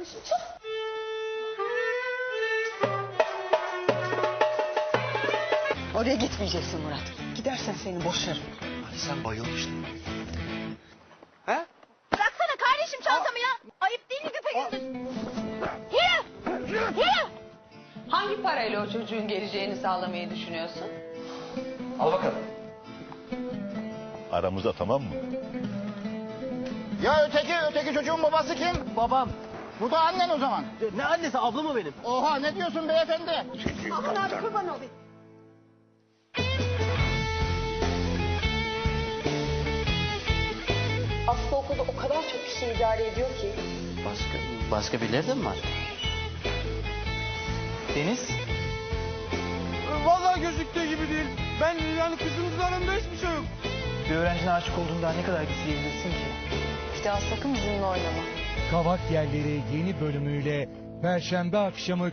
kardeşim çabuk. Oraya gitmeyeceksin Murat. Gidersen seni boşarım. Hani sen bayılmıştın. Bıraksana kardeşim çantamı ya. Ayıp değil mi Güpegündüz? Yürü. Yürü. Hangi parayla o çocuğun geleceğini sağlamayı düşünüyorsun? Al bakalım. Aramızda tamam mı? Ya öteki, öteki çocuğun babası kim? Babam. Bu da annen o zaman. Ne annesi ablam o benim. Oha ne diyorsun beyefendi? Aman abi kurban olayım. Aslı okulda o kadar çok kişi idare ediyor ki. Başka, başka birileri de mi var? Deniz? Vallahi gözüktüğü gibi değil. Ben yani kızımızla aramda hiçbir şey yok. Bir öğrencine aşık olduğunu daha ne kadar gizleyebilirsin ki? Bir daha sakın bizimle oynama. Kavak Yerleri yeni bölümüyle Perşembe akşamı